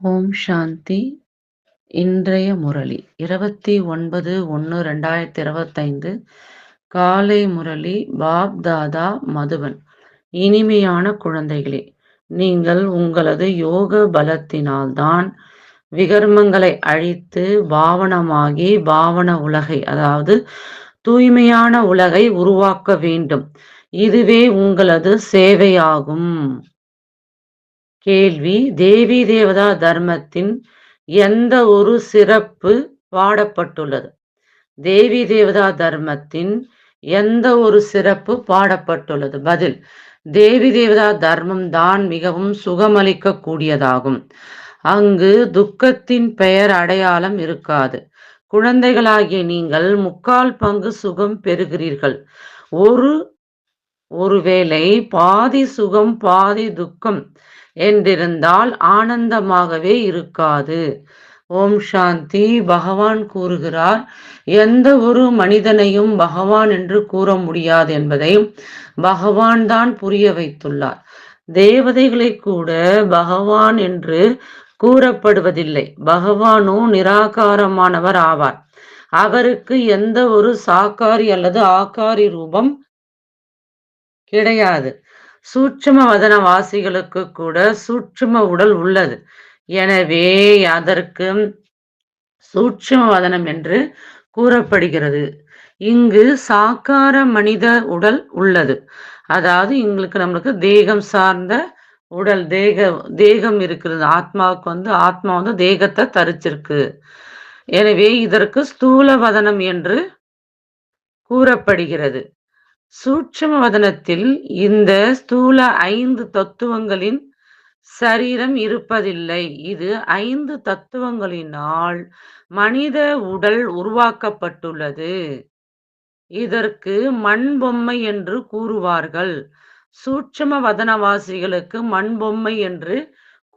ஓம் சாந்தி. இன்றைய முரளி. இருபத்தி ஒன்பது ஒன்று ரெண்டாயிரத்தி இருபத்தைந்து. காலை முரளி பாப் தாதா மதுவன் இனிமையான குழந்தைகளே நீங்கள் உங்களது யோக பலத்தினால்தான் விகர்மங்களை அழித்து பாவனமாகி பாவன உலகை அதாவது தூய்மையான உலகை உருவாக்க வேண்டும். இதுவே உங்களது சேவையாகும். கேள்வி. தேவி தேவதா தர்மத்தின் எந்த ஒரு சிறப்பு பாடப்பட்டுள்ளது? தேவி தேவதா தர்மத்தின் எந்த ஒரு சிறப்பு பாடப்பட்டுள்ளது? பதில். தேவி தேவதா தர்மம் தான் மிகவும் சுகமளிக்க கூடியதாகும் அங்கு துக்கத்தின் பெயர் அடையாளம் இருக்காது. குழந்தைகளாகிய நீங்கள் முக்கால் பங்கு சுகம் பெறுகிறீர்கள். ஒரு ஒருவேளை பாதி சுகம் பாதி துக்கம் என்றிருந்தால் ஆனந்தமாகவே இருக்காது. ஓம் சாந்தி. பகவான் கூறுகிறார் எந்த ஒரு மனிதனையும் பகவான் என்று கூற முடியாது என்பதை பகவான் தான் புரிய வைத்துள்ளார். தேவதைகளை கூட பகவான் என்று கூறப்படுவதில்லை. பகவானோ நிராகாரமானவர் ஆவார். அவருக்கு எந்த ஒரு சாக்காரி அல்லது ஆக்காரி ரூபம் கிடையாது. சூட்சும வதன வாசிகளுக்கு கூட சூட்சும உடல் உள்ளது. எனவே அதற்கு சூட்சும வதனம் என்று கூறப்படுகிறது. இங்கு சாக்கார மனித உடல் உள்ளது. அதாவது எங்களுக்கு நம்மளுக்கு தேகம் சார்ந்த உடல் தேக தேகம் இருக்கிறது. ஆத்மாவுக்கு வந்து ஆத்மா வந்து தேகத்தை தரிச்சிருக்கு. எனவே இதற்கு ஸ்தூல வதனம் என்று கூறப்படுகிறது. சூட்சும வதனத்தில் இந்த ஸ்தூல ஐந்து தத்துவங்களின் சரீரம் இருப்பதில்லை. இது ஐந்து தத்துவங்களினால் மனித உடல் உருவாக்கப்பட்டுள்ளது. இதற்கு மண் பொம்மை என்று கூறுவார்கள். சூட்சும வதனவாசிகளுக்கு மண் பொம்மை என்று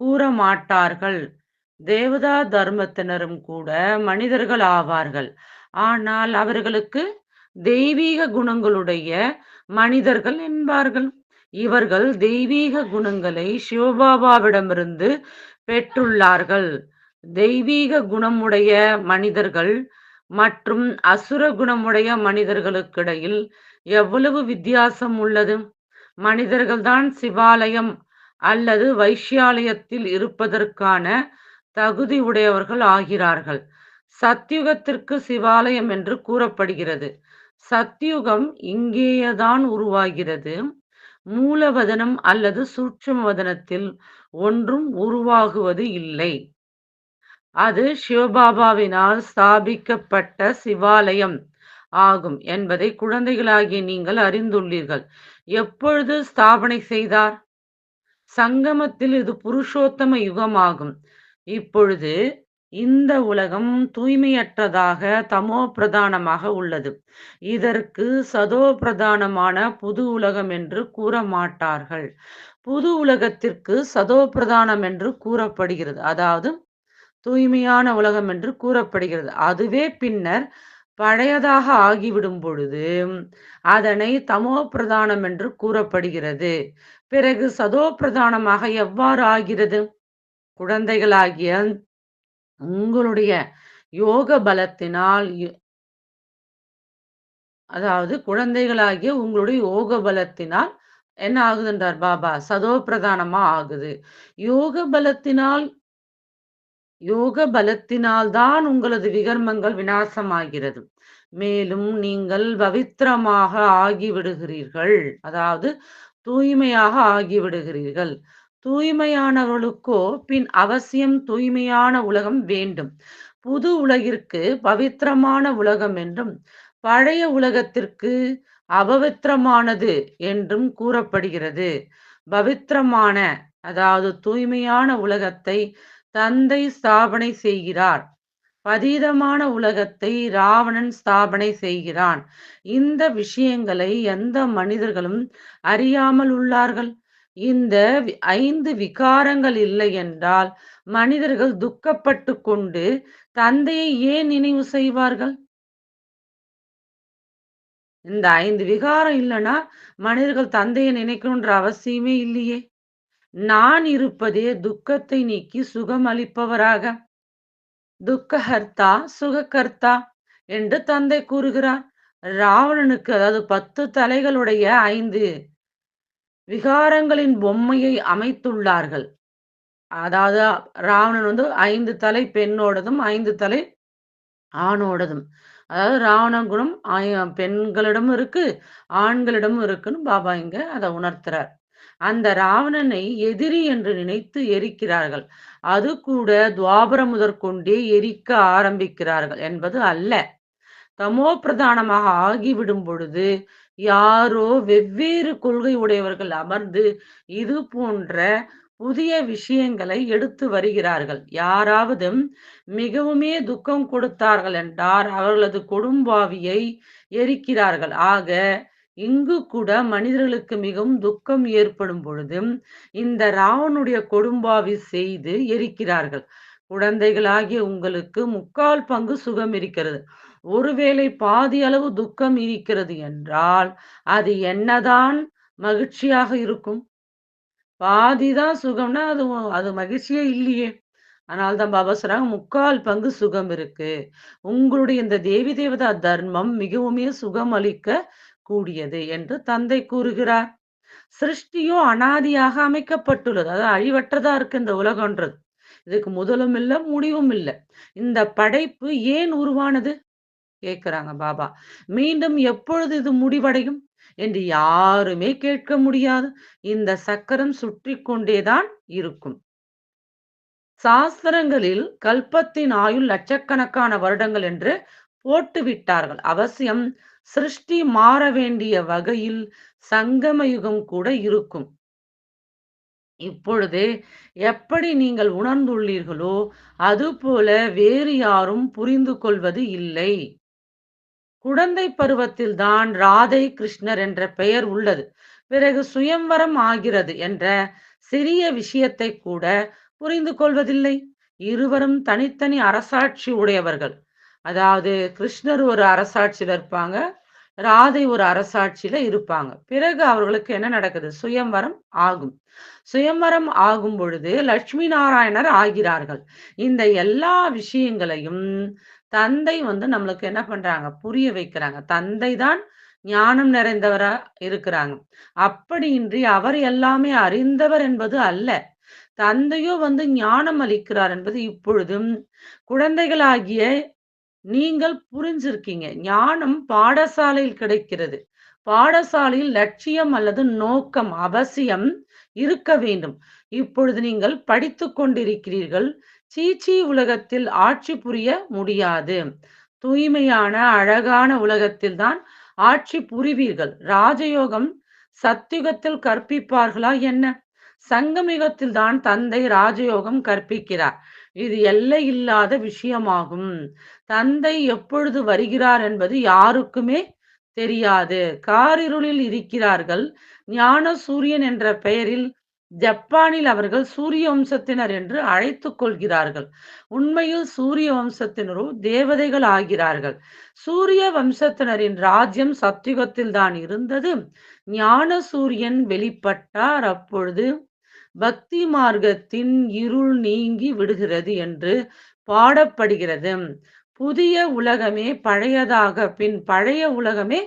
கூற மாட்டார்கள். தேவதா தர்மத்தினரும் கூட மனிதர்கள் ஆவார்கள். ஆனால் அவர்களுக்கு தெய்வீக குணங்களுடைய மனிதர்கள் என்பார்கள். இவர்கள் தெய்வீக குணங்களை சிவபாபாவிடமிருந்து பெற்றுள்ளார்கள். தெய்வீக குணமுடைய மனிதர்கள் மற்றும் அசுர குணமுடைய மனிதர்களுக்கிடையில் எவ்வளவு வித்தியாசம் உள்ளது? மனிதர்கள்தான் சிவாலயம் அல்லது வைஷ்யாலயத்தில் இருப்பதற்கான தகுதி உடையவர்கள் ஆகிறார்கள். சத்யுகத்திற்கு சிவாலயம் என்று கூறப்படுகிறது. சத்யுகம் இங்கேயேதான் உருவாகிறது. மூலவதனம் அல்லது சூட்சும வதனத்தில் ஒன்றும் உருவாகுவது இல்லை. அது சிவபாபாவினால் ஸ்தாபிக்கப்பட்ட சிவாலயம் ஆகும் என்பதை குழந்தைகளாகிய நீங்கள் அறிந்துள்ளீர்கள். எப்பொழுது ஸ்தாபனை செய்தார்? சங்கமத்தில் இது புருஷோத்தம யுகமாகும். இப்பொழுது இந்த உலகம் தூய்மையற்றதாக தமோ பிரதானமாக உள்ளது. இதற்கு சதோ பிரதானமான புது உலகம் என்று கூற மாட்டார்கள். புது உலகத்திற்கு சதோ பிரதானம் என்று கூறப்படுகிறது. அதாவது தூய்மையான உலகம் என்று கூறப்படுகிறது. அதுவே பின்னர் பழையதாக ஆகிவிடும் பொழுது அதனை தமோ பிரதானம் என்று கூறப்படுகிறது. பிறகு சதோ பிரதானமாக எவ்வாறு ஆகிறது? குழந்தைகளாகிய உங்களுடைய யோக பலத்தினால் அதாவது குழந்தைகளாகிய உங்களுடைய யோக பலத்தினால் என்ன ஆகுதுன்றார் பாபா? சதோ பிரதானமா ஆகுது. யோக பலத்தினால் யோக பலத்தினால் தான் உங்களது விகர்மங்கள் விநாசமாகிறது. மேலும் நீங்கள் பவித்திரமாக ஆகிவிடுகிறீர்கள். அதாவது தூய்மையாக ஆகிவிடுகிறீர்கள். தூய்மையானவர்களுக்கோ பின் அவசியம் தூய்மையான உலகம் வேண்டும். புது உலகிற்கு பவித்திரமான உலகம் என்றும் பழைய உலகத்திற்கு அபவித்திரமானது என்றும் கூறப்படுகிறது. பவித்திரமான அதாவது தூய்மையான உலகத்தை தந்தை ஸ்தாபனை செய்கிறார். பதீதமான உலகத்தை ராவணன் ஸ்தாபனை செய்கிறான். இந்த விஷயங்களை எந்த மனிதர்களும் அறியாமல் உள்ளார்கள். இந்த ஐந்து விகாரங்கள் இல்லை என்றால் மனிதர்கள் துக்கப்பட்டு கொண்டு தந்தையை ஏன் நினைவு செய்வார்கள்? இந்த ஐந்து விகாரம் இல்லைன்னா மனிதர்கள் தந்தையை நினைக்கணுன்ற அவசியமே இல்லையே. நான் இருப்பதே துக்கத்தை நீக்கி சுகம் அளிப்பவராக. துக்கஹர்த்தா சுககர்த்தா என்று தந்தை கூறுகிறார். ராவணனுக்கு அதாவது பத்து தலைகளுடைய ஐந்து விகாரங்களின் பொம்மையை அமைத்துள்ளார்கள். அதாவது ராவணன் வந்து ஐந்து தலை பெண்ணோடதும் ஐந்து தலை ஆணோடதும். அதாவது ராவண குணம் பெண்களிடமும் இருக்கு ஆண்களிடமும் இருக்குன்னு பாபா இங்க அதை உணர்த்துறார். அந்த ராவணனை எதிரி என்று நினைத்து எரிக்கிறார்கள். அது கூட துவாபரம் முதற்கொண்டே எரிக்க ஆரம்பிக்கிறார்கள் என்பது அல்ல. தமோ பிரதானமாக ஆகிவிடும் பொழுது யாரோ வெவ்வேறு கொள்கை உடையவர்கள் அமர்ந்து இது போன்ற புதிய விஷயங்களை எடுத்து வருகிறார்கள். யாராவது மிகவுமே துக்கம் கொடுத்தார்கள் என்றார் அவர்களது கொடும்பாவியை எரிக்கிறார்கள். ஆக இங்கு கூட மனிதர்களுக்கு மிகவும் துக்கம் ஏற்படும் பொழுது இந்த ராவனுடைய கொடும்பாவி செய்து எரிக்கிறார்கள். குழந்தைகளாகிய உங்களுக்கு முக்கால் பங்கு சுகம் இருக்கிறது. ஒருவேளை பாதி அளவு துக்கம் இருக்கிறது என்றால் அது என்னதான் மகிழ்ச்சியாக இருக்கும்? பாதிதான் சுகம்னா அது அது மகிழ்ச்சியே இல்லையே. ஆனால் தான் பாபா சொல்றாங்க முக்கால் பங்கு சுகம் இருக்கு. உங்களுடைய இந்த தேவி தேவதா தர்மம் மிகவுமே சுகம் அளிக்க கூடியது என்று தந்தை கூறுகிறார். சிருஷ்டியோ அனாதியாக அமைக்கப்பட்டுள்ளது. அதாவது அழிவற்றதா இருக்கு இந்த உலகன்றது. இதுக்கு முதலும் இல்லை முடிவும் இல்லை. இந்த படைப்பு ஏன் உருவானது? கேட்கிறாங்க பாபா மீண்டும் எப்பொழுது இது முடிவடையும்? என்று யாருமே கேட்க முடியாது. இந்த சக்கரம் சுற்றி கொண்டேதான் இருக்கும். சாஸ்திரங்களில் கல்பத்தின் ஆயுள் லட்சக்கணக்கான வருடங்கள் என்று போட்டு விட்டார்கள் அவசியம் சிருஷ்டி மாற வேண்டிய வகையில் சங்கம யுகம் கூட இருக்கும். இப்பொழுது எப்படி நீங்கள் உணர்ந்துள்ளீர்களோ அதுபோல வேறு யாரும் புரிந்து கொள்வது இல்லை. குழந்தை பருவத்தில் தான் ராதை கிருஷ்ணர் என்ற பெயர் உள்ளது. பிறகு சுயம்வரம் ஆகிறது என்ற சிறிய விஷயத்தை கூட புரிந்து கொள்வதில்லை. இருவரும் தனித்தனி அரசாட்சி உடையவர்கள். அதாவது கிருஷ்ணர் ஒரு அரசாட்சியில இருப்பாங்க ராதை ஒரு அரசாட்சியில இருப்பாங்க. பிறகு அவர்களுக்கு என்ன நடக்குது? சுயம்வரம் ஆகும். சுயம்வரம் ஆகும் பொழுது லட்சுமி நாராயணர் ஆகிறார்கள். இந்த எல்லா விஷயங்களையும் தந்தை வந்து நம்மளுக்கு என்ன பண்றாங்க? புரிய வைக்கிறாங்க. தந்தை தான் ஞானம் நிறைந்தவரா இருக்கிறாங்க. அப்படியின்றி அவர் எல்லாமே அறிந்தவர் என்பது அல்ல. தந்தையோ வந்து ஞானம் அளிக்கிறார் என்பது இப்பொழுதும் குழந்தைகளாகிய நீங்கள் புரிஞ்சிருக்கீங்க. ஞானம் பாடசாலையில் கிடைக்கிறது. பாடசாலையில் லட்சியம் அல்லது நோக்கம் அவசியம் இருக்க வேண்டும். இப்பொழுது நீங்கள் படித்து கொண்டிருக்கிறீர்கள். சீச்சி உலகத்தில் ஆட்சி புரிய முடியாது. தூய்மையான அழகான உலகத்தில் தான் ஆட்சி புரிவீர்கள். ராஜயோகம் சத்தியுகத்தில் கற்பிப்பார்களா என்ன? சங்கமிகத்தில் தான் தந்தை ராஜயோகம் கற்பிக்கிறார். இது எல்லை இல்லாத விஷயமாகும். தந்தை எப்பொழுது வருகிறார் என்பது யாருக்குமே தெரியாது. காரிருளில் இருக்கிறார்கள். ஞான சூரியன் என்ற பெயரில் ஜப்பானில் அவர்கள் சூரிய வம்சத்தினர் என்று அழைத்துக் கொள்கிறார்கள். உண்மையில் சூரிய வம்சத்தினரோ தேவதைகள் ஆகிறார்கள். சூரிய வம்சத்தினரின் ராஜ்யம் சத்தியுகத்தில் தான் இருந்தது. ஞான சூரியன் வெளிப்பட்டார். அப்பொழுது பக்தி மார்க்கத்தின் இருள் நீங்கி விடுகிறது என்று பாடப்படுகிறது. புதிய உலகமே பழையதாக பின் பழைய உலகமே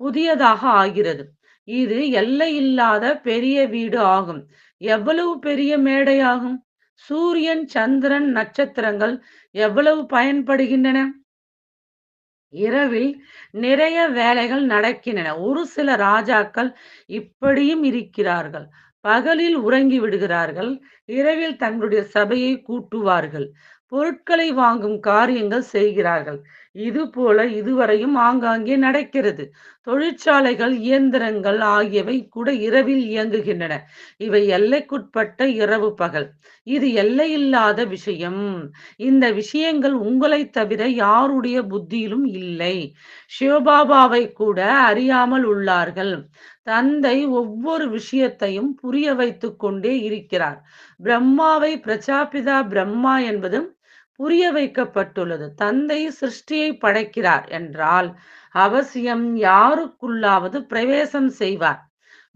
புதியதாக ஆகிறது. இது எல்லை இல்லாத பெரிய வீடு ஆகும். எவ்வளவு பெரிய மேடையாகும்? சூரியன் சந்திரன் நட்சத்திரங்கள் எவ்வளவு பயன்படுகின்றன? இரவில் நிறைய வேலைகள் நடக்கின்றன. ஒரு சில ராஜாக்கள் இப்படியும் இருக்கிறார்கள். பகலில் உறங்கி விடுகிறார்கள். இரவில் தங்களுடைய சபையை கூட்டுவார்கள். பொருட்களை வாங்கும் காரியங்கள் செய்கிறார்கள். இது போல இதுவரையும் ஆங்காங்கே நடக்கிறது. தொழிற்சாலைகள் இயந்திரங்கள் ஆகியவை கூட இரவில் இயங்குகின்றன. இவை எல்லைக்குட்பட்ட இரவு பகல். இது எல்லையில்லாத விஷயம். இந்த விஷயங்கள் உங்களை தவிர யாருடைய புத்தியிலும் இல்லை. சிவபாபாவை கூட அறியாமல் உள்ளார்கள். தந்தை ஒவ்வொரு விஷயத்தையும் புரிய வைத்து கொண்டே இருக்கிறார். பிரம்மாவை பிரஜாபிதா பிரம்மா என்பதும் புரிய வைக்கப்பட்டுள்ளது தந்தை சிருஷ்டியை படைக்கிறார் என்றால் அவசியம் யாருக்குள்ளாவது பிரவேசம் செய்வார்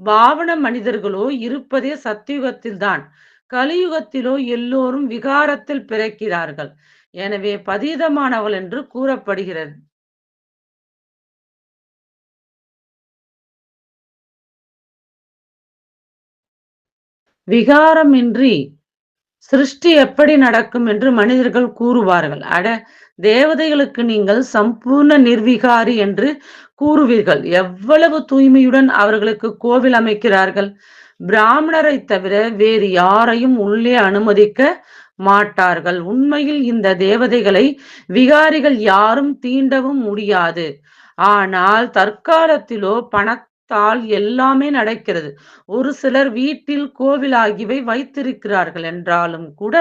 பாவன மனிதர்களோ இருப்பதே சத்தியுகத்தில்தான். கலியுகத்திலோ எல்லோரும் விகாரத்தில் பிறக்கிறார்கள். எனவே பதீதமானவள் என்று கூறப்படுகிறது. விகாரமின்றி சிருஷ்டி எப்படி நடக்கும் என்று மனிதர்கள் கூறுவார்கள். அட தேவதைகளுக்கு நீங்கள் சம்பூர்ண நிர்விகாரி என்று கூறுவீர்கள். எவ்வளவு தூய்மையுடன் அவர்களுக்கு கோவில் அமைக்கிறார்கள். பிராமணரை தவிர வேறு யாரையும் உள்ளே அனுமதிக்க மாட்டார்கள். உண்மையில் இந்த தேவதைகளை விகாரிகள் யாரும் தீண்டவும் முடியாது. ஆனால் தற்காலத்திலோ தாள் எல்லாமே நடக்கிறது. ஒரு சிலர் வீட்டில் கோவில் ஆகியவை வைத்திருக்கிறார்கள் என்றாலும் கூட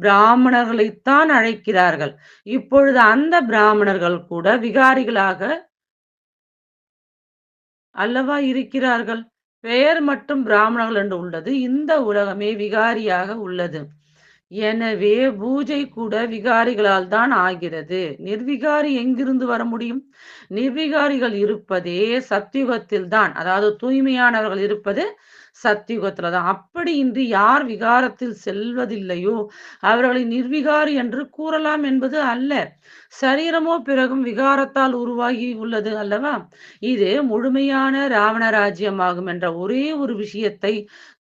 பிராமணர்களைத்தான் அழைக்கிறார்கள். இப்பொழுது அந்த பிராமணர்கள் கூட விகாரிகளாக அல்லவா இருக்கிறார்கள். பெயர் மட்டும் பிராமணர்கள் என்று உள்ளது. இந்த உலகமே விகாரியாக உள்ளது. எனவே பூஜை கூட விகாரிகளால் தான் ஆகிறது. நிர்விகாரி எங்கிருந்து வர முடியும்? நிர்விகாரிகள் இருப்பதே சத்தியுகத்தில் தான். அதாவது தூய்மையானவர்கள் இருப்பது சத்தியுகத்துலதான் தான். இன்று யார் விகாரத்தில் செல்வதில்லையோ அவர்களை நிர்விகாரி என்று கூறலாம் என்பது அல்ல. சரீரமோ பிறகும் விகாரத்தால் உருவாகி உள்ளது அல்லவா? இது முழுமையான ராவண ராஜ்யமாகும் என்ற ஒரே ஒரு விஷயத்தை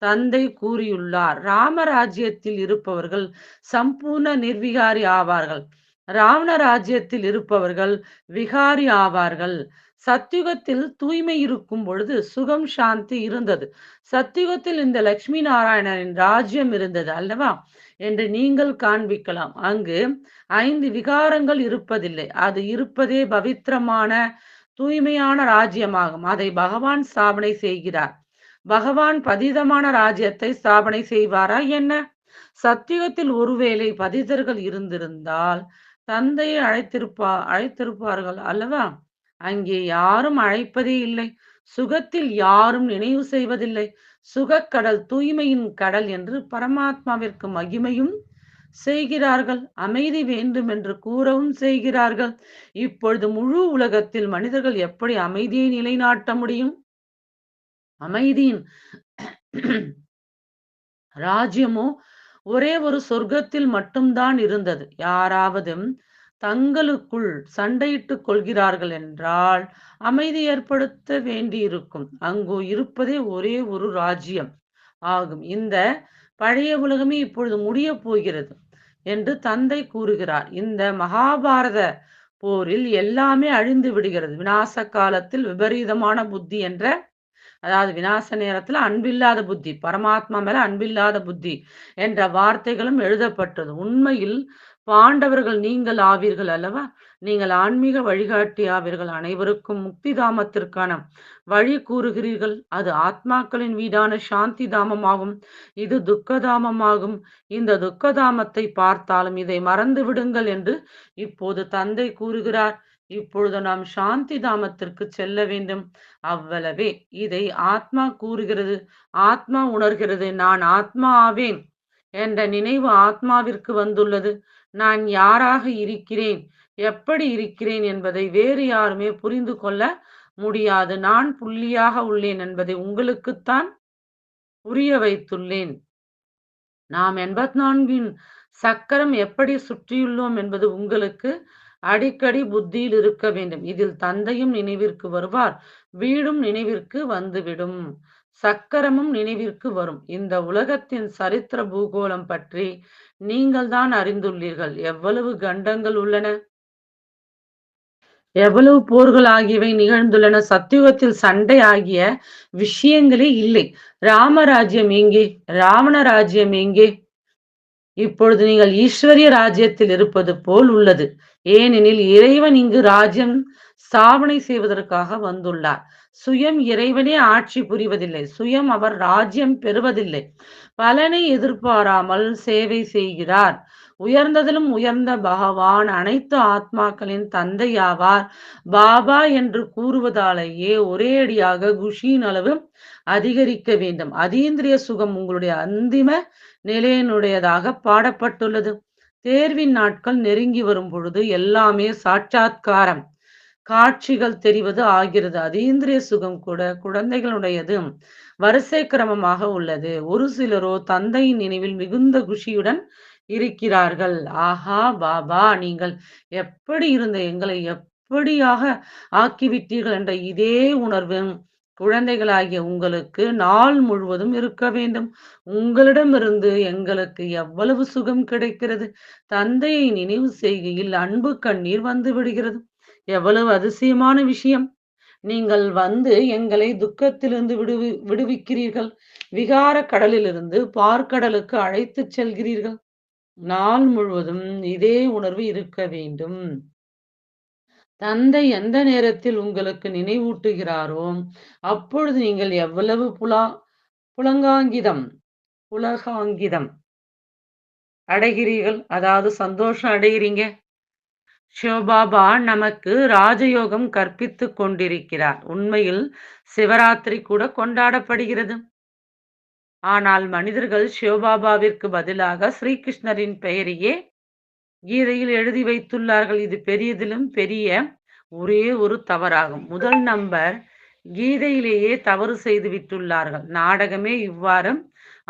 தந்தை கூறியுள்ளார். ராமராஜ்யத்தில் இருப்பவர்கள் சம்பூர்ண நிர்விகாரி ஆவார்கள். ராவண ராஜ்யத்தில் இருப்பவர்கள் விகாரி ஆவார்கள். சத்யுகத்தில் தூய்மை இருக்கும் பொழுது சுகம் சாந்தி இருந்தது. சத்யுகத்தில் இந்த லட்சுமி நாராயணரின் ராஜ்யம் இருந்தது அல்லவா? என்று நீங்கள் காண்பிக்கலாம். அங்கு ஐந்து விகாரங்கள் இருப்பதில்லை. அது இருப்பதே பவித்திரமான தூய்மையான ராஜ்யமாகும். அதை பகவான் ஸ்தாபனை செய்கிறார். பகவான் பதிதமான ராஜ்யத்தை ஸ்தாபனை செய்வாரா என்ன? சத்யுகத்தில் ஒருவேளை பதிதர்கள் இருந்திருந்தால் தந்தையை அழைத்திருப்பா அழைத்திருப்பார்கள் அல்லவா? அங்கே யாரும் அழைப்பதே இல்லை. சுகத்தில் யாரும் நினைவு செய்வதில்லை. சுகக்கடல் தூய்மையின் கடல் என்று பரமாத்மாவிற்கு மகிமையும் செய்கிறார்கள். அமைதி வேண்டும் என்று கூறவும் செய்கிறார்கள். இப்பொழுது முழு உலகத்தில் மனிதர்கள் எப்படி அமைதியை நிலைநாட்ட முடியும்? அமைதியின் ராஜ்யமோ ஒரே ஒரு சொர்க்கத்தில் மட்டும்தான் இருந்தது. யாராவது தங்களுக்குள் சண்டையிட்டுக் கொள்கிறார்கள் என்றால் அமைதி ஏற்படுத்த வேண்டியிருக்கும். அங்கு இருப்பதே ஒரே ஒரு ராஜ்யம் ஆகும். இந்த பழைய உலகமே இப்பொழுது முடிய போகிறது என்று தந்தை கூறுகிறார். இந்த மகாபாரத போரில் எல்லாமே அழிந்து விடுகிறது. விநாச காலத்தில் விபரீதமான புத்தி என்ற அதாவது விநாச நேரத்துல அன்பில்லாத புத்தி, பரமாத்மா மேல அன்பில்லாத புத்தி என்ற வார்த்தைகளும் எழுதப்பட்டது. உண்மையில் பாண்டவர்கள் நீங்கள் ஆவீர்கள் அல்லவா? நீங்கள் ஆன்மீக வழிகாட்டி ஆவீர்கள். அனைவருக்கும் முக்தி தாமத்திற்கான வழி கூறுகிறீர்கள். அது ஆத்மாக்களின் வீடான சாந்தி தாமமாகும். இது துக்கதாமமாகும். இந்த துக்கதாமத்தை பார்த்தாலும் இதை மறந்து விடுங்கள் என்று இப்போது தந்தை கூறுகிறார். இப்பொழுது நாம் சாந்தி தாமத்திற்கு செல்ல வேண்டும். அவ்வளவே. இதை ஆத்மா கூறுகிறது. ஆத்மா உணர்கிறது. நான் ஆத்மா ஆவேன் என்ற நினைவு ஆத்மாவிற்கு வந்துள்ளது. நான் யாராக இருக்கிறேன்? எப்படி இருக்கிறேன் என்பதை வேறு யாருமே புரிந்து கொள்ள முடியாது. நான் புள்ளியாக உள்ளேன் என்பதை உங்களுக்குத்தான் புரிய வைத்துள்ளேன். நாம் 84ன் சக்கரம் எப்படி சுற்றியுள்ளோம் என்பது உங்களுக்கு அடிக்கடி புத்தியில் இருக்க வேண்டும். இதில் தந்தையும் நினைவிற்கு வருவார். வீடும் நினைவிற்கு வந்துவிடும். சக்கரமும் நினைவிற்கு வரும். இந்த உலகத்தின் சரித்திர பூகோளம் பற்றி நீங்கள் தான் அறிந்துள்ளீர்கள். எவ்வளவு கண்டங்கள் உள்ளன? எவ்வளவு போர்கள் ஆகியவை நிகழ்ந்துள்ளன. சத்தியுகத்தில் சண்டை ஆகிய விஷயங்களே இல்லை. ராமராஜ்யம் எங்கே? ராவண ராஜ்யம் எங்கே? இப்பொழுது நீங்கள் ஈஸ்வரிய ராஜ்யத்தில் இருப்பது போல் உள்ளது. ஏனெனில் இறைவன் இங்கு ராஜ்யம் ஸ்தாபனை செய்வதற்காக வந்துள்ளார். சுயம் இறைவனே ஆட்சி புரிவதில்லை. சுயம் அவர் ராஜ்யம் பெறுவதில்லை. பலனை எதிர்பாராமல் சேவை செய்கிறார். உயர்ந்ததிலும் உயர்ந்த பகவான் அனைத்து ஆத்மாக்களின் தந்தையாவார். பாபா என்று கூறுவதாலேயே ஒரேயடியாக குஷியின் அளவு அதிகரிக்க வேண்டும். அதீந்திரிய சுகம் உங்களுடைய அந்திம நிலையினுடையதாக பாடப்பட்டுள்ளது. தேர்வின் நாட்கள் நெருங்கி வரும் பொழுது எல்லாமே சாட்சாத்காரம். காட்சிகள் தெரிவது ஆகிறது. அதீந்திரிய சுகம் கூட குழந்தைகளுடையது வரிசை கிரமமாக உள்ளது. ஒரு சிலரோ தந்தையின் நினைவில் மிகுந்த குஷியுடன் இருக்கிறார்கள். ஆஹா பாபா நீங்கள் எப்படி இருந்த எங்களை எப்படியாக ஆக்கிவிட்டீர்கள் என்ற இதே உணர்வு குழந்தைகளாகிய உங்களுக்கு நாள் முழுவதும் இருக்க வேண்டும். உங்களிடமிருந்து எங்களுக்கு எவ்வளவு சுகம் கிடைக்கிறது? தந்தையை நினைவு செய்கையில் அன்பு கண்ணீர் வந்து விடுகிறது. எவ்வளவு அதிசயமான விஷயம். நீங்கள் வந்து எங்களை துக்கத்திலிருந்து விடுவி விடுவிக்கிறீர்கள். விகார கடலிலிருந்து பார்க்கடலுக்கு அழைத்துச் செல்கிறீர்கள். நாள் முழுவதும் இதே உணர்வு இருக்க வேண்டும். தந்தை எந்த நேரத்தில் உங்களுக்கு நினைவூட்டுகிறாரோ அப்பொழுது நீங்கள் எவ்வளவு புலா புலங்காங்கிதம் புலகாங்கிதம் அடைகிறீர்கள்? அதாவது சந்தோஷம் அடைகிறீங்க? சிவபாபா நமக்கு ராஜயோகம் கற்பித்து கொண்டிருக்கிறார். உண்மையில் சிவராத்திரி கூட கொண்டாடப்படுகிறது. ஆனால் மனிதர்கள் சிவபாபாவிற்கு பதிலாக ஸ்ரீகிருஷ்ணரின் பெயரையே கீதையில் எழுதி வைத்துள்ளார்கள். இது பெரியதிலும் பெரிய ஒரே ஒரு தவறாகும். முதல் நம்பர் கீதையிலேயே தவறு செய்து விட்டுள்ளார்கள். நாடகமே இவ்வாறு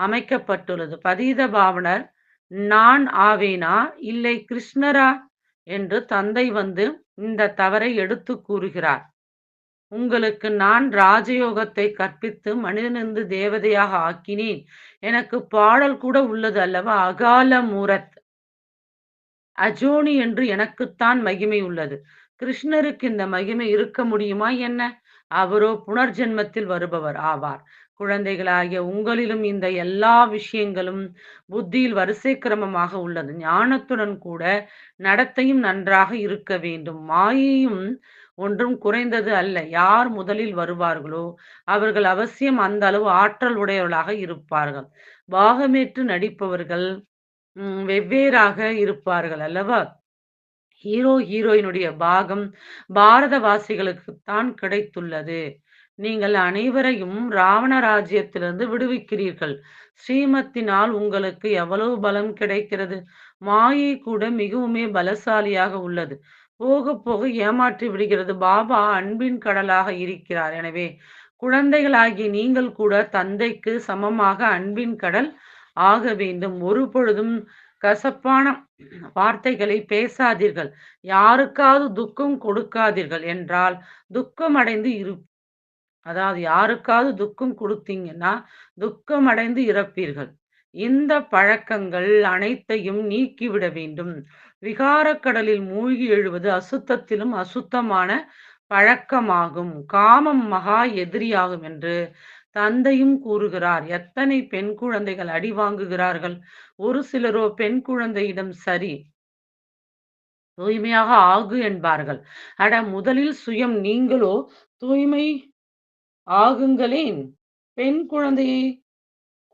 அமைக்கப்பட்டுள்ளது. பதீத பாவனர் நான் ஆவேனா? இல்லை கிருஷ்ணரா? என்று தந்தை வந்து இந்த தவறை எடுத்து கூறுகிறார். உங்களுக்கு நான் ராஜயோகத்தை கற்பித்து மனிதனிருந்து தேவதையாக ஆக்கினேன். எனக்கு பாடல் கூட உள்ளது அல்லவா? அகால மூரத் அஜோனி என்று எனக்குத்தான் மகிமை உள்ளது. கிருஷ்ணருக்கு இந்த மகிமை இருக்க முடியுமா என்ன? அவரோ புனர்ஜென்மத்தில் வருபவர் ஆவார். குழந்தைகளாகிய உங்களிலும் இந்த எல்லா விஷயங்களும் புத்தியில் வரிசை கிரமமாக உள்ளது. ஞானத்துடன் கூட நடத்தையும் நன்றாக இருக்க வேண்டும். மாயையும் ஒன்றும் குறைந்தது அல்ல. யார் முதலில் வருவார்களோ அவர்கள் அவசியம் அந்த அளவு ஆற்றல் உடையவர்களாக இருப்பார்கள். பாகமேற்று நடிப்பவர்கள் வெவ்வேறாக இருப்பார்கள் அல்லவா? ஹீரோ ஹீரோயினுடைய பாகம் பாரதவாசிகளுக்குத்தான் கிடைத்துள்ளது. நீங்கள் அனைவரையும் ராவண ராஜ்யத்திலிருந்து விடுவிக்கிறீர்கள். ஸ்ரீமத்தினால் உங்களுக்கு எவ்வளவு பலம் கிடைக்கிறது? மாயை கூட மிகவுமே பலசாலியாக உள்ளது. போக போக ஏமாற்றி விடுகிறது. பாபா அன்பின் கடலாக இருக்கிறார். எனவே குழந்தைகளாகி நீங்கள் கூட தந்தைக்கு சமமாக அன்பின் கடல் ஆக வேண்டும். ஒரு பொழுதும் கசப்பான வார்த்தைகளை பேசாதீர்கள். யாருக்காவது துக்கம் கொடுக்காதீர்கள் என்றால் துக்கம் அடைந்து இரு அதாவது யாருக்காவது துக்கம் கொடுத்தீங்கன்னா துக்கம் அடைந்து இறப்பீர்கள். இந்த பழக்கங்கள் அனைத்தையும் நீக்கிவிட வேண்டும். விகாரக்கடலில் மூழ்கி எழுவது அசுத்தத்திலும் அசுத்தமான பழக்கமாகும். காமம் மகா எதிரியாகும் என்று தந்தையும் கூறுகிறார் எத்தனை பெண் குழந்தைகள் அடி வாங்குகிறார்கள்? ஒரு சிலரோ பெண் குழந்தையிடம் சரி தூய்மையாக ஆகு என்பார்கள். அட முதலில் சுயம் நீங்களோ தூய்மை ஆகுங்களேன். பெண் குழந்தையை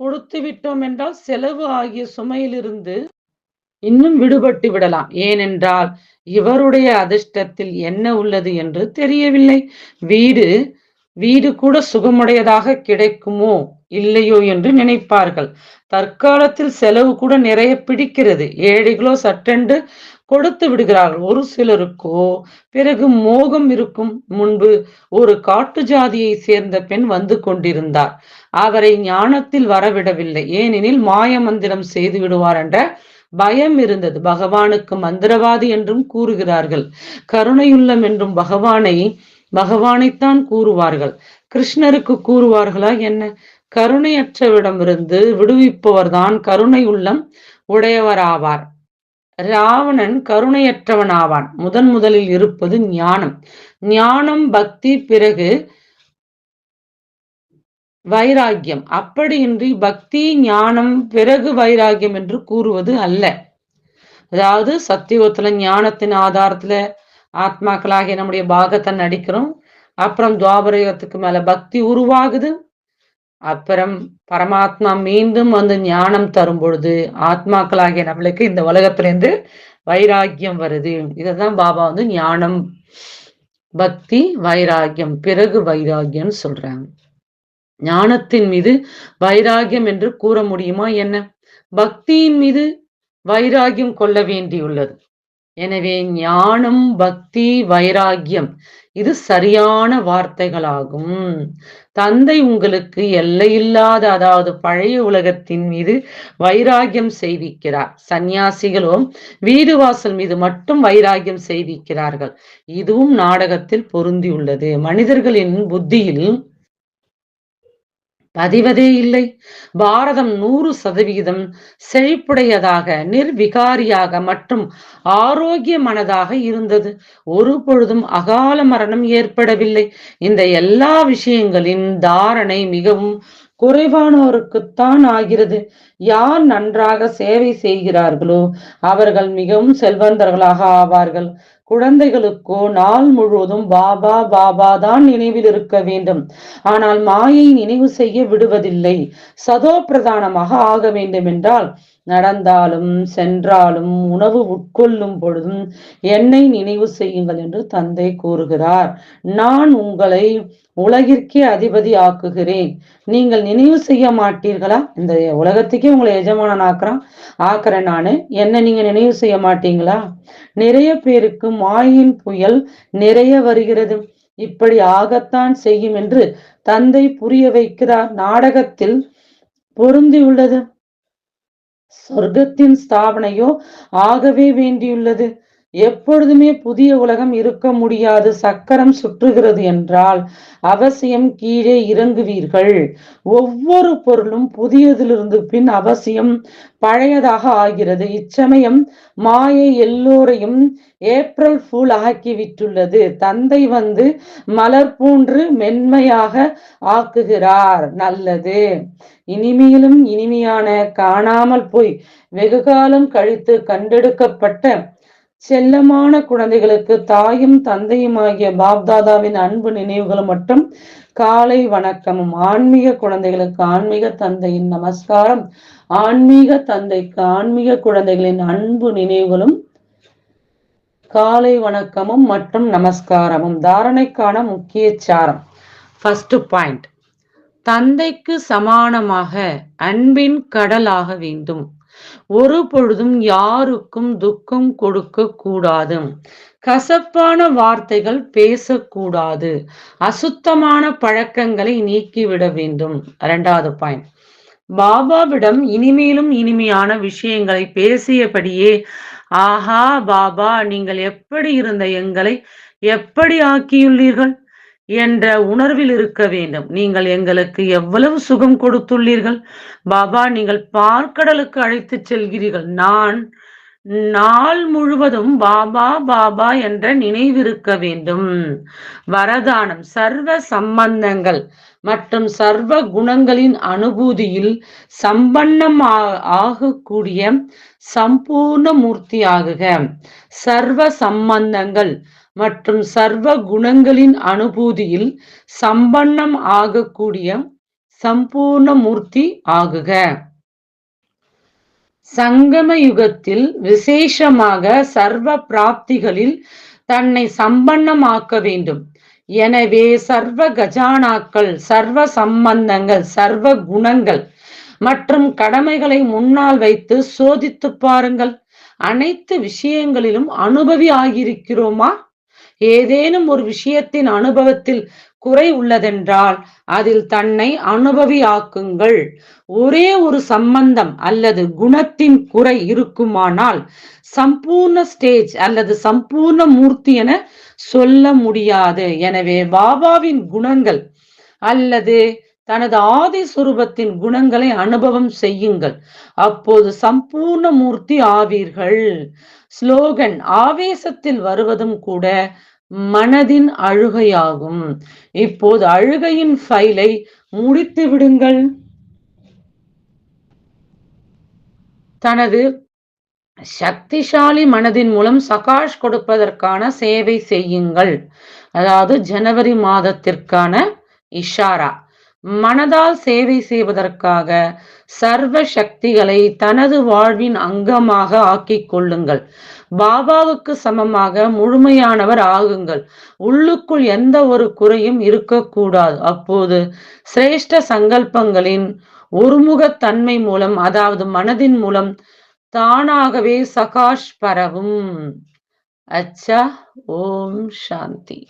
கொடுத்து விட்டோம் என்றால் செலவு ஆகிய சுமையிலிருந்து இன்னும் விடுபட்டு விடலாம். ஏனென்றால் இவருடைய அதிர்ஷ்டத்தில் என்ன உள்ளது என்று தெரியவில்லை. வீடு வீடு கூட சுகமுடையதாக கிடைக்குமோ இல்லையோ என்று நினைப்பார்கள். தற்காலத்தில் செலவு கூட நிறைய பிடிக்கிறது. ஏழைகளோ சட்டென்று கொடுத்து விடுகிறார்கள். ஒரு சிலருக்கோ பிறகு மோகம் இருக்கும் முன்பு ஒரு காட்டு ஜாதியை சேர்ந்த பெண் வந்து கொண்டிருந்தார். அவரை ஞானத்தில் வரவிடவில்லை. ஏனெனில் மாய மந்திரம் செய்து விடுவார் என்ற பயம் இருந்தது. பகவானுக்கு மந்திரவாதி என்றும் கூறுகிறார்கள். கருணையுள்ளம் என்றும் பகவானை பகவானைத்தான் கூறுவார்கள். கிருஷ்ணருக்கு கூறுவார்களா என்ன? கருணையற்றவிடமிருந்து விடுவிப்பவர் தான் கருணை உள்ளம் உடையவராவார். ராவணன் கருணையற்றவன் ஆவான் முதன் முதலில் இருப்பது ஞானம். ஞானம் பக்தி பிறகு வைராக்கியம். அப்படியின்றி பக்தி ஞானம் பிறகு வைராகியம் என்று கூறுவது அல்ல. அதாவது சத்தியுகத்துல ஞானத்தின் ஆதாரத்துல ஆத்மாக்களாகிய நம்முடைய பாகத்தை நடிக்கிறோம். அப்புறம் துவாபரயுகத்துக்கு மேல பக்தி உருவாகுது. அப்புறம் பரமாத்மா மீண்டும் வந்து ஞானம் தரும் பொழுது ஆத்மாக்களாகிய நம்மளுக்கு இந்த உலகத்திலேருந்து வைராக்கியம் வருது. இதைதான் பாபா வந்து ஞானம் பக்தி வைராக்கியம் பிறகு வைராக்கியம் சொல்றாங்க. ஞானத்தின் மீது வைராகியம் என்று கூற முடியுமா என்ன? பக்தியின் மீது வைராகியம் கொள்ள வேண்டியுள்ளது. எனவே ஞானம் பக்தி வைராகியம் இது சரியான வார்த்தைகளாகும். தந்தை உங்களுக்கு எல்லையில்லாத அதாவது பழைய உலகத்தின் மீது வைராகியம் செய்விக்கிறார். சந்நியாசிகளும் வீடு வாசல் மீது மட்டும் வைராகியம் செய்விக்கிறார்கள். இதுவும் நாடகத்தில் பொருந்தியுள்ளது. மனிதர்களின் புத்தியில் பதிவதே இல்லை. பாரதம் நூறு சதவிகிதம் செழிப்புடையதாக நிர்விகாரியாக மற்றும் ஆரோக்கியமானதாக இருந்தது. ஒரு பொழுதும் அகால மரணம் ஏற்படவில்லை. இந்த எல்லா விஷயங்களின் தாரணை மிகவும் குறைவானோருக்குத்தான் ஆகிறது. யார் நன்றாக சேவை செய்கிறார்களோ அவர்கள் மிகவும் செல்வந்தர்களாக ஆவார்கள். குழந்தைகளுக்கோ நாள் முழுவதும் பாபா பாபா தான் நினைவில் இருக்க வேண்டும். ஆனால் மாயை நினைவு செய்ய விடுவதில்லை. சதோ பிரதானமாக ஆக வேண்டும் என்றால் நடந்தாலும் சென்றாலும் உணவு உட்கொள்ளும் பொழுதும் என்னை நினைவு செய்யுங்கள் என்று தந்தை கூறுகிறார். நான் உங்களை உலகிற்கே அதிபதி ஆக்குகிறேன். நீங்கள் நினைவு செய்ய மாட்டீர்களா? இந்த உலகத்துக்கே உங்களை எஜமானன் ஆக்குறான் ஆக்குறேன் நானு. என்ன நீங்க நினைவு செய்ய மாட்டீங்களா? நிறைய பேருக்கு மாயின் புயல் நிறைய வருகிறது. இப்படி ஆகத்தான் செய்யும் என்று தந்தை புரிய வைக்கிறார். நாடகத்தில் பொருந்தியுள்ளது. சொர்க்கத்தின் ஸ்தாபனையோ ஆகவே வேண்டியுள்ளது. எப்பொழுதுமே புதிய உலகம் இருக்க முடியாது. சக்கரம் சுற்றுகிறது என்றால் அவசியம் கீழே இறங்குவீர்கள். ஒவ்வொரு பொருளும் புதியதிலிருந்து பின் அவசியம் பழையதாக ஆகிறது. இச்சமயம் மாயை எல்லோரையும் ஏப்ரல் ஃபூல் ஆக்கிவிட்டுள்ளது தந்தை வந்து மலர் போன்று மென்மையாக ஆக்குகிறார். நல்லது. இனிமையிலும் இனிமையான காணாமல் போய் வெகுகாலம் கழித்து கண்டெடுக்கப்பட்ட செல்லமான குழந்தைகளுக்கு தாயும் தந்தையும் ஆகிய பாப்தாதாவின் அன்பு நினைவுகளும் மற்றும் காலை வணக்கமும். ஆன்மீக குழந்தைகளுக்கு ஆன்மீக தந்தையின் நமஸ்காரம். ஆன்மீக தந்தைக்கு ஆன்மீக குழந்தைகளின் அன்பு நினைவுகளும் காலை வணக்கமும் மற்றும் நமஸ்காரமும். தாரணைக்கான முக்கிய சாரம். ஃபர்ஸ்ட் பாயிண்ட் தந்தைக்கு சமானமாக அன்பின் கடலாக வேண்டும். ஒரு பொழுதும் யாருக்கும் துக்கம் கொடுக்க கூடாது. கசப்பான வார்த்தைகள் பேசக்கூடாது. அசுத்தமான பழக்கங்களை நீக்கிவிட வேண்டும். இரண்டாவது பாயிண்ட் பாபாவிடம் இனிமேலும் இனிமையான விஷயங்களை பேசியபடியே ஆஹா பாபா நீங்கள் எப்படி இருந்த எங்களை எப்படி ஆக்கியுள்ளீர்கள்? என்ற உணர்வில் இருக்க வேண்டும். நீங்கள் எங்களுக்கு எவ்வளவு சுகம் கொடுத்துள்ளீர்கள்? பாபா நீங்கள் பார்க்கடலுக்கு அழைத்து செல்கிறீர்கள். நான் நாள் முழுவதும் பாபா பாபா என்ற நினைவிருக்க வேண்டும். வரதானம் சர்வ சம்பந்தங்கள் மற்றும் சர்வ குணங்களின் அனுபூதியில் சம்பன்னம் ஆகக்கூடிய சம்பூர்ண மூர்த்தி ஆகுக சர்வ சம்பந்தங்கள் மற்றும் சர்வ குணங்களின் அனுபூதியில் சம்பன்னம் ஆகக்கூடிய சம்பூர்ண மூர்த்தி ஆகுக. சங்கம யுகத்தில் விசேஷமாக சர்வ பிராப்திகளில் தன்னை சம்பன்னமாக்க வேண்டும். எனவே சர்வ கஜானாக்கள் சர்வ சம்பந்தங்கள் சர்வ குணங்கள் மற்றும் கடமைகளை முன்னால் வைத்து சோதித்து பாருங்கள். அனைத்து விஷயங்களிலும் அனுபவி ஆகியிருக்கிறோமா? ஏதேனும் ஒரு விஷயத்தின் அனுபவத்தில் குறை உள்ளதென்றால் அதில் தன்னை அனுபவி ஆக்குங்கள் ஒரே ஒரு சம்பந்தம் அல்லது குணத்தின் குறை இருக்குமானால் சம்பூர்ண ஸ்டேஜ் அல்லது சம்பூர்ண மூர்த்தி என சொல்ல முடியாது. எனவே பாபாவின் குணங்கள் அல்லது தனது ஆதி சுரூபத்தின் குணங்களை அனுபவம் செய்யுங்கள். அப்போது சம்பூர்ண மூர்த்தி ஆவீர்கள். ஸ்லோகன் ஆவேசத்தில் வருவதும் கூட மனதின் அழுகையாகும். இப்போது அழுகையின் ஃபைலை முடித்து விடுங்கள். தனது சக்திசாலி மனதின் மூலம் சகாஷ் கொடுப்பதற்கான சேவை செய்யுங்கள். அதாவது ஜனவரி மாதத்திற்கான இஷாரா. மனதால் சேவை செய்வதற்காக சர்வ சக்திகளை தனது வாழ்வின் அங்கமாக ஆக்கிக் கொள்ளுங்கள். பாபாவுக்கு சமமாக முழுமையானவர் ஆகுங்கள். உள்ளுக்குள் எந்த ஒரு குறையும் இருக்கக்கூடாது. அப்போது சிரேஷ்ட சங்கல்பங்களின் ஒருமுகத்தன்மை மூலம் அதாவது மனதின் மூலம் தானாகவே சகாஷ் பரவும். அச்சா ஓம் சாந்தி.